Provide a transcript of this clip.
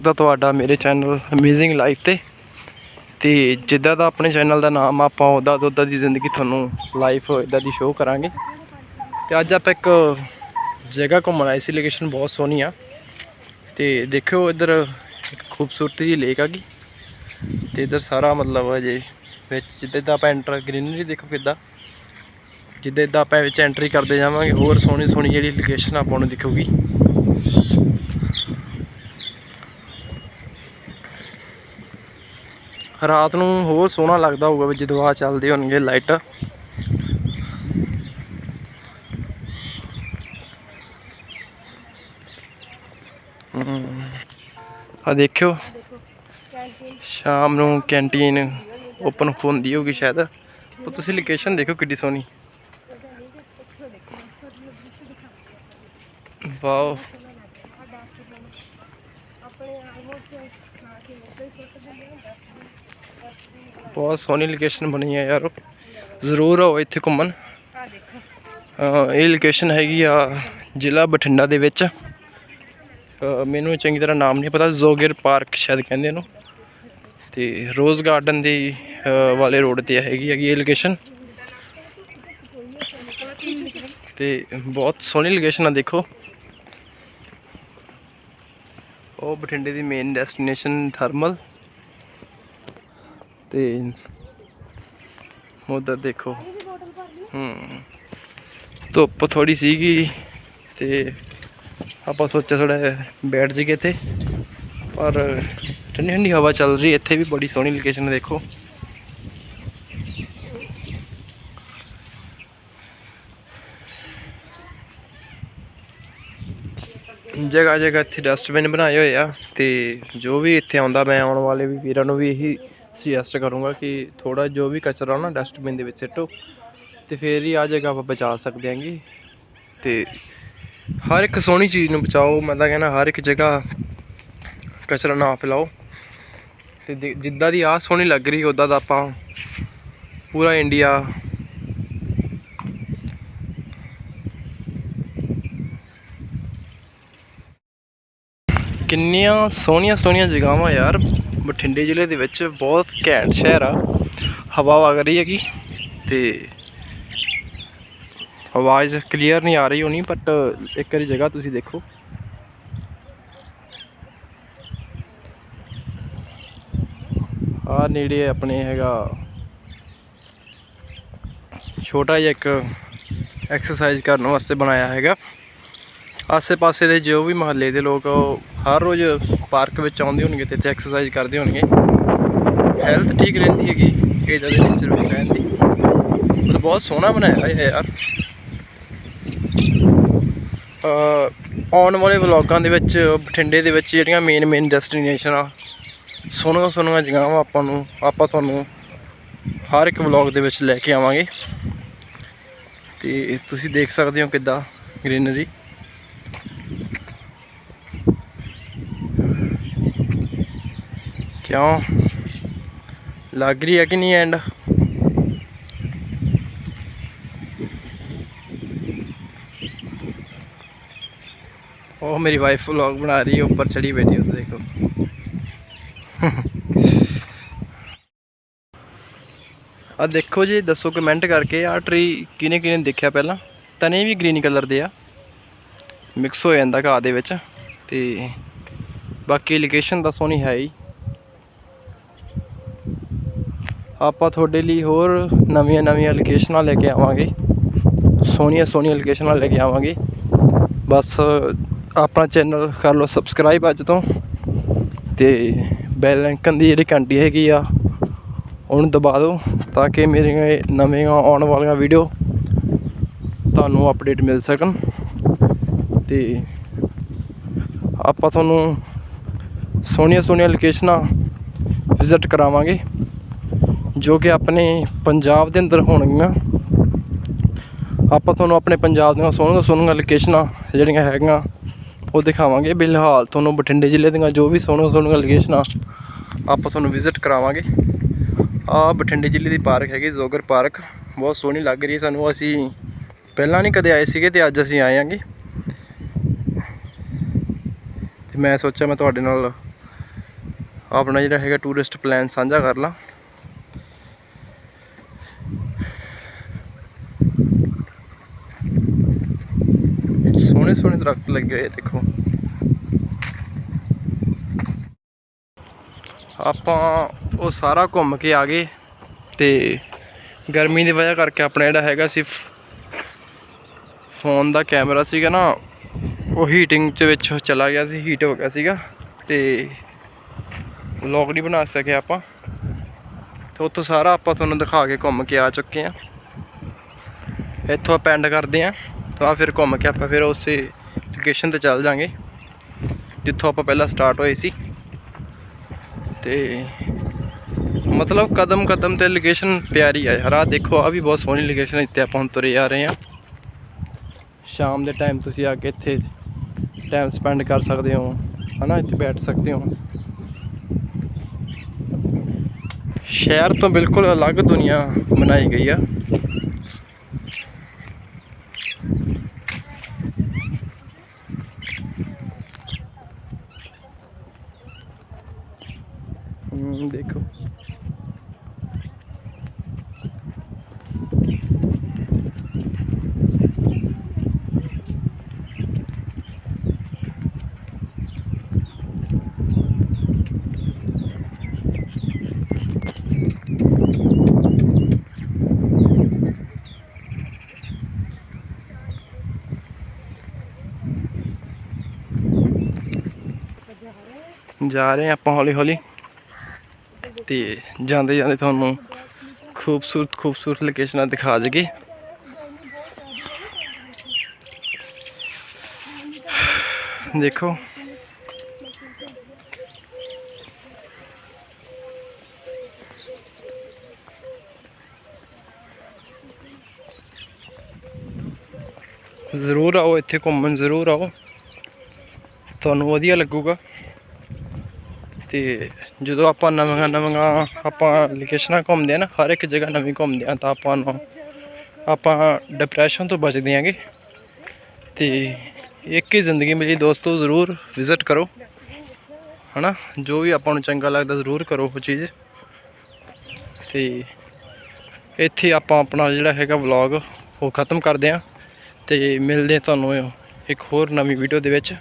ਦਾ ਤੁਹਾਡਾ ਮੇਰੇ channel amazing life ਤੇ। ਤੇ ਜਿੱਦਾਂ ਦਾ ਆਪਣੇ ਚੈਨਲ ਦਾ ਨਾਮ ਆ, ਆਪਾਂ ਉਹਦਾ ਉੱਦਾਂ ਦੀ ਜ਼ਿੰਦਗੀ ਤੁਹਾਨੂੰ ਲਾਈਫ ਇਦਾਂ ਦੀ ਸ਼ੋਅ ਕਰਾਂਗੇ। ਤੇ ਅੱਜ ਆਪਾਂ ਇੱਕ ਜਗ੍ਹਾ ਘੁੰਮਣ ਆਏ ਸੀ ਲੋਕੇਸ਼ਨ ਬਹੁਤ ਸੋਹਣੀ ਆ। ਤੇ ਦੇਖਿਓ ਇੱਧਰ ਇੱਕ ਖੂਬਸੂਰਤੀ ਜਿਹੀ ਲੇਕ ਆ ਗਈ। ਤੇ ਇੱਧਰ ਸਾਰਾ ਮਤਲਬ ਅਜੇ ਵਿੱਚ ਜਿੱਦਾਂ ਦਾ ਆਪਾਂ ਐਂਟਰ ਗ੍ਰੀਨਰੀ ਦੇਖੋ ਕਿੱਦਾਂ। ਜਿੱਦਾਂ ਇਦਾਂ ਆਪਾਂ ਵਿੱਚ ਐਂਟਰੀ ਕਰਦੇ ਜਾਵਾਂਗੇ ਹੋਰ ਸੋਹਣੀ ਸੋਹਣੀ ਜਿਹੜੀ ਲੋਕੇਸ਼ਨ ਆਪਾਂ ਨੂੰ ਦਿਖੂਗੀ। ਰਾਤ ਨੂੰ ਹੋਰ ਸੋਹਣਾ ਲੱਗਦਾ ਹੋਊਗਾ ਵੀ ਜਦੋਂ ਆ ਚੱਲਦੇ ਹੋਣਗੇ ਲਾਈਟ ਆ ਦੇਖਿਓ। ਸ਼ਾਮ ਨੂੰ ਕੈਂਟੀਨ ਓਪਨ ਹੁੰਦੀ ਹੋਊਗੀ ਸ਼ਾਇਦ। ਉਹ ਤੁਸੀਂ ਲੋਕੇਸ਼ਨ ਦੇਖੋ ਕਿੱਡੀ ਸੋਹਣੀ। ਵਾਓ। ਬਹੁਤ ਸੋਹਣੀ ਲੋਕੇਸ਼ਨ ਬਣੀ ਹੈ ਯਾਰ ਜ਼ਰੂਰ ਆਓ ਇੱਥੇ ਘੁੰਮਣ। ਇਹ ਲੋਕੇਸ਼ਨ ਹੈਗੀ ਆ ਜ਼ਿਲ੍ਹਾ ਬਠਿੰਡਾ ਦੇ ਵਿੱਚ। ਮੈਨੂੰ ਚੰਗੀ ਤਰ੍ਹਾਂ ਨਾਮ ਨਹੀਂ ਪਤਾ, ਜ਼ੋਗਿਰ ਪਾਰਕ ਸ਼ਾਇਦ ਕਹਿੰਦੇ ਇਹਨੂੰ। ਤੇ ਰੋਜ਼ ਗਾਰਡਨ ਦੀ ਵਾਲੇ ਰੋਡ ਤੇ ਹੈਗੀ ਹੈਗੀ ਇਹ ਲੋਕੇਸ਼ਨ ਤੇ ਬਹੁਤ ਸੋਹਣੀ ਲੋਕੇਸ਼ਨ ਆ ਦੇਖੋ। ਉਹ ਬਠਿੰਡੇ ਦੀ ਮੇਨ ਡੈਸਟੀਨੇਸ਼ਨ ਥਰਮਲ ਤੇ ਉਧਰ ਦੇਖੋ। ਹੂੰ। ਧੁੱਪ ਥੋੜੀ ਸੀਗੀ ਤੇ ਆਪਾਂ ਸੋਚਿਆ ਥੋੜਾ ਬੈਠ ਜੀਏ ਇੱਥੇ। ਪਰ ਠੰਡੀ ਠੰਡੀ ਹਵਾ ਚੱਲ ਰਹੀ ਇੱਥੇ ਵੀ ਬੜੀ ਸੋਹਣੀ ਲੋਕੇਸ਼ਨ ਹੈ, ਦੇਖੋ। ਜਗ੍ਹਾ ਜਗ੍ਹਾ ਇੱਥੇ ਡਸਟਬਿਨ ਬਣਾਏ ਹੋਏ ਆ ਤੇ ਜੋ ਵੀ ਇੱਥੇ ਆਉਂਦਾ, ਮੈਂ ਆਉਣ ਵਾਲੇ ਵੀ ਵੀਰਾਂ ਨੂੰ ਵੀ ਇਹੀ ਸੁਜੈਸਟ ਕਰੂੰਗਾ ਕਿ ਥੋੜਾ ਜੋ ਵੀ ਕਚਰਾ ਨਾ ਡਸਟਬਿਨ ਦੇ ਵਿੱਚ ਸਿੱਟੋ ਤੇ ਫੇਰ ਹੀ ਆ ਜਗ੍ਹਾ ਆਪਾਂ ਬਚਾ ਸਕਦੇ ਹਾਂਗੇ। ਤੇ ਹਰ ਇੱਕ ਸੋਹਣੀ ਚੀਜ਼ ਨੂੰ ਬਚਾਓ, ਮੈਂ ਤਾਂ ਕਹਿੰਦਾ ਹਰ ਇੱਕ ਜਗ੍ਹਾ ਕਚਰਾ ਨਾ ਫੈਲਾਓ। ਤੇ ਜਿੱਦਾਂ ਦੀ ਆ ਸੋਹਣੀ ਲੱਗ ਰਹੀ ਉਦਾਂ ਦਾ ਆਪਾਂ ਪੂਰਾ ਇੰਡੀਆ ਕਿੰਨੀਆਂ ਸੋਹਣੀਆਂ ਸੋਹਣੀਆਂ ਜਗ੍ਹਾਵਾਂ ਯਾਰ। ਬਠਿੰਡੇ ਜ਼ਿਲ੍ਹੇ ਦੇ ਵਿੱਚ ਬਹੁਤ ਘੈਂਟ ਸ਼ਹਿਰ ਆ। ਹਵਾ ਵਗ ਰਹੀ ਹੈਗੀ ਤੇ ਆਵਾਜ਼ ਕਲੀਅਰ ਨਹੀਂ ਆ ਰਹੀ ਹੋਣੀ ਬਟ ਇੱਕ ਵਾਰੀ ਜਗ੍ਹਾ ਤੁਸੀਂ ਦੇਖੋ। ਆ ਨੇੜੇ ਆਪਣੇ ਹੈਗਾ ਛੋਟਾ ਜਿਹਾ ਇੱਕ ਐਕਸਰਸਾਈਜ਼ ਕਰਨ ਵਾਸਤੇ ਬਣਾਇਆ ਹੈਗਾ। ਆਸੇ-ਪਾਸੇ ਦੇ ਜੋ ਵੀ ਮਹੱਲੇ ਦੇ ਲੋਕ ਉਹ ਹਰ ਰੋਜ਼ ਪਾਰਕ ਵਿੱਚ ਆਉਂਦੇ ਹੋਣਗੇ ਤੇ ਇੱਥੇ ਐਕਸਰਸਾਈਜ਼ ਕਰਦੇ ਹੋਣਗੇ। ਹੈਲਥ ਠੀਕ ਰਹਿੰਦੀ ਹੈਗੀ, ਇਹ ਜਦੇ ਨੇਚਰ ਵਿੱਚ ਰਹਿਣ ਦੀ ਮਤਲਬ ਬਹੁਤ ਸੋਹਣਾ ਬਣਾਇਆ ਹੋਇਆ ਯਾਰ। ਆਉਣ ਵਾਲੇ ਵਲੌਗਾਂ ਦੇ ਵਿੱਚ, ਬਠਿੰਡੇ ਦੇ ਵਿੱਚ ਜਿਹੜੀਆਂ ਮੇਨ ਮੇਨ ਡੈਸਟੀਨੇਸ਼ਨਾਂ ਆ, ਸੋਹਣੀਆਂ ਸੋਹਣੀਆਂ ਜਗ੍ਹਾਵਾਂ ਆਪਾਂ ਨੂੰ, ਆਪਾਂ ਤੁਹਾਨੂੰ ਹਰ ਇੱਕ ਵਲੌਗ ਦੇ ਵਿੱਚ ਲੈ ਕੇ ਆਵਾਂਗੇ। ਤੇ ਤੁਸੀਂ ਦੇਖ ਸਕਦੇ ਹੋ ਕਿੱਦਾਂ ਗ੍ਰੀਨਰੀ ਕਿਉਂ? ਲੱਗ ਰਹੀ ਹੈ ਕਿ ਨਹੀਂ ਐਂਡ ਉਹ ਮੇਰੀ ਵਾਈਫ ਵਲੌਗ ਬਣਾ ਰਹੀ ਹੈ, ਉੱਪਰ ਚੜੀ ਬੈਠੀ ਉਹ ਦੇਖੋ। ਆ ਦੇਖੋ ਜੀ, ਦੱਸੋ ਕਮੈਂਟ ਕਰਕੇ ਆ ਟਰੀ ਕਿਨੇ ਕਿਨੇ ਦੇਖਿਆ ਪਹਿਲਾਂ? ਤਨੇ ਵੀ ਗ੍ਰੀਨ ਕਲਰ ਦੇ ਆ। ਮਿਕਸ ਹੋ ਜਾਂਦਾ ਘਾਹ ਦੇ ਵਿੱਚ, ਤੇ ਬਾਕੀ ਲੋਕੇਸ਼ਨ ਤਾਂ ਸੋਹਣੀ ਹੈ ਹੀ। ਆਪਾਂ ਤੁਹਾਡੇ ਲਈ ਹੋਰ ਨਵੀਆਂ ਨਵੀਆਂ ਲੋਕੇਸ਼ਨਾਂ ਲੈ ਕੇ ਆਵਾਂਗੇ। ਸੋਹਣੀਆਂ ਸੋਹਣੀਆਂ ਲੋਕੇਸ਼ਨਾਂ ਲੈ ਕੇ ਆਵਾਂਗੇ। ਬਸ ਆਪਣਾ ਚੈਨਲ ਕਰ ਲਓ ਸਬਸਕ੍ਰਾਈਬ ਅੱਜ ਤੋਂ। ਤੇ ਬੈਲ ਆਈਕਨ ਦੀ ਜਿਹੜੀ ਘੰਟੀ ਹੈਗੀ ਆ, ਉਹਨੂੰ ਦਬਾ ਦਿਓ ਤਾਂ ਕਿ ਮੇਰੀਆਂ ਇਹ ਨਵੀਆਂ ਆਉਣ ਵਾਲੀਆਂ ਵੀਡੀਓ ਤੁਹਾਨੂੰ ਅਪਡੇਟ ਮਿਲ ਸਕਣ। ਤੇ ਆਪਾਂ ਤੁਹਾਨੂੰ ਸੋਹਣੀਆਂ ਸੋਹਣੀਆਂ ਲੋਕੇਸ਼ਨਾਂ ਵਿਜ਼ਿਟ ਕਰਾਵਾਂਗੇ। ਜੋ ਕਿ ਆਪਣੇ ਪੰਜਾਬ ਦੇ ਅੰਦਰ ਹੋਣਗੀਆਂ। ਆਪਾਂ ਤੁਹਾਨੂੰ ਆਪਣੇ ਪੰਜਾਬ ਦੀਆਂ ਸੋਹਣੀਆਂ ਸੋਹਣੀਆਂ ਲੋਕੇਸ਼ਨਾਂ ਜਿਹੜੀਆਂ ਹੈਗੀਆਂ, ਉਹ ਦਿਖਾਵਾਂਗੇ। ਬਿਲਹਾਲ ਤੁਹਾਨੂੰ ਬਠਿੰਡੇ ਜ਼ਿਲ੍ਹੇ ਦੀਆਂ ਜੋ ਵੀ ਸੋਹਣੀਆਂ ਸੋਹਣੀਆਂ ਲੋਕੇਸ਼ਨਾਂ ਆਪਾਂ ਤੁਹਾਨੂੰ ਵਿਜ਼ਿਟ ਕਰਾਵਾਂਗੇ। ਆ ਬਠਿੰਡੇ ਜ਼ਿਲ੍ਹੇ ਦੀ ਪਾਰਕ ਹੈਗੀ, ਜ਼ੋਗਰ ਪਾਰਕ। ਬਹੁਤ ਸੋਹਣੀ ਲੱਗ ਰਹੀ ਹੈ ਸਾਨੂੰ। ਅਸੀਂ ਪਹਿਲਾਂ ਨਹੀਂ ਕਦੇ ਆਏ ਸੀਗੇ ਤੇ ਅੱਜ ਅਸੀਂ ਆਏ ਆਂਗੇ ਤੇ ਮੈਂ ਸੋਚਿਆ ਮੈਂ ਤੁਹਾਡੇ ਨਾਲ ਆਪਣਾ ਜਿਹੜਾ ਹੈਗਾ ਟੂਰਿਸਟ ਪਲਾਨ ਸਾਂਝਾ ਕਰ ਲਾਂ ਸੋਹਣੇ ਸੋਹਣੇ ਦਰਖਤ ਲੱਗੇ ਹੋਏ ਦੇਖੋ। ਆਪਾਂ ਉਹ ਸਾਰਾ ਘੁੰਮ ਕੇ ਆ ਗਏ ਤੇ ਗਰਮੀ ਦੀ ਵਜ੍ਹਾ ਕਰਕੇ ਆਪਣਾ ਜਿਹੜਾ ਹੈਗਾ ਸੀ ਫੋਨ ਦਾ ਕੈਮਰਾ ਸੀਗਾ ਨਾ, ਉਹ ਹੀਟਿੰਗ ਚ ਵਿੱਚ ਚਲਾ ਗਿਆ ਸੀ ਹੀਟ ਹੋ ਗਿਆ ਸੀਗਾ ਤੇ ਵਲੌਗ ਨਹੀਂ ਬਣਾ ਸਕੇ ਆਪਾਂ। ਤੇ ਉੱਥੋਂ ਸਾਰਾ ਆਪਾਂ ਤੁਹਾਨੂੰ ਦਿਖਾ ਕੇ ਘੁੰਮ ਕੇ ਆ ਚੁੱਕੇ ਆ। ਇੱਥੋਂ ਆਪਾਂ ਕਰਦੇ ਆ, ਤਾਂ ਫਿਰ ਘੁੰਮ ਕੇ ਆਪਾਂ ਫਿਰ ਉਸੇ ਲੋਕੇਸ਼ਨ ਤੇ ਚੱਲ ਜਾਾਂਗੇ। ਜਿੱਥੋਂ ਆਪਾਂ ਪਹਿਲਾਂ ਸਟਾਰਟ ਹੋਏ ਸੀ। ਤੇ ਮਤਲਬ ਕਦਮ ਕਦਮ ਤੇ ਲੋਕੇਸ਼ਨ ਪਿਆਰੀ ਆ ਯਾਰ। ਆ ਦੇਖੋ ਆ ਵੀ ਬਹੁਤ ਸੋਹਣੀ ਲੋਕੇਸ਼ਨ ਇੱਥੇ ਆਪਾਂ ਹੁਣ ਤੁਰੇ ਆ ਰਹੇ ਆ ਸ਼ਾਮ ਦੇ ਟਾਈਮ ਤੁਸੀਂ ਆ ਕੇ ਇੱਥੇ ਟਾਈਮ ਸਪੈਂਡ ਕਰ ਸਕਦੇ ਹੋ। ਹਨਾ, ਇੱਥੇ ਬੈਠ ਸਕਦੇ ਹੋ। ਸ਼ਹਿਰ ਤੋਂ ਬਿਲਕੁਲ ਅਲੱਗ ਦੁਨੀਆ ਬਣਾਈ ਗਈ ਆ। ਦੇਖੋ। ਜਾ ਰਹੇ ਹਾਂ ਆਪਾਂ ਹੌਲੀ ਹੌਲੀ ਤੇ ਜਾਂਦੇ ਜਾਂਦੇ ਤੁਹਾਨੂੰ ਖੂਬਸੂਰਤ ਖੂਬਸੂਰਤ ਲੋਕੇਸ਼ਨਾਂ ਦਿਖਾ ਜਗੇ ਦੇਖੋ। ਜ਼ਰੂਰ ਆਓ, ਇੱਥੇ ਘੁੰਮਣ ਜ਼ਰੂਰ ਆਓ। ਤੁਹਾਨੂੰ ਵਧੀਆ ਲੱਗੂਗਾ। ਤੇ ਜਦੋਂ ਆਪਾਂ ਨਵੀਆਂ ਨਵੀਆਂ ਆਪਾਂ ਲੋਕੇਸ਼ਨਾਂ ਘੁੰਮਦੇ ਆ ਨਾ, ਹਰ ਇੱਕ ਜਗ੍ਹਾ ਨਵੀਂ ਘੁੰਮਦੇ ਆ, ਤਾਂ ਆਪਾਂ ਨੂੰ ਆਪਾਂ ਡਿਪਰੈਸ਼ਨ ਤੋਂ ਬਚਦੇ ਆਂਗੇ। ਤੇ ਇੱਕ ਹੀ ਜ਼ਿੰਦਗੀ ਮਿਲੀ ਦੋਸਤੋ ਜ਼ਰੂਰ ਵਿਜ਼ਿਟ ਕਰੋ, ਹਨਾ? ਜੋ ਵੀ ਆਪਾਂ ਨੂੰ ਚੰਗਾ ਲੱਗਦਾ ਜ਼ਰੂਰ ਕਰੋ ਉਹ ਚੀਜ਼। ਤੇ ਇੱਥੇ ਆਪਾਂ ਆਪਣਾ ਜਿਹੜਾ ਹੈਗਾ ਵਲੌਗ ਉਹ ਖਤਮ ਕਰਦੇ ਆਂ। ਤੇ ਮਿਲਦੇ ਆ ਤੁਹਾਨੂੰ ਇੱਕ ਹੋਰ ਨਵੀਂ ਵੀਡੀਓ ਦੇ ਵਿੱਚ।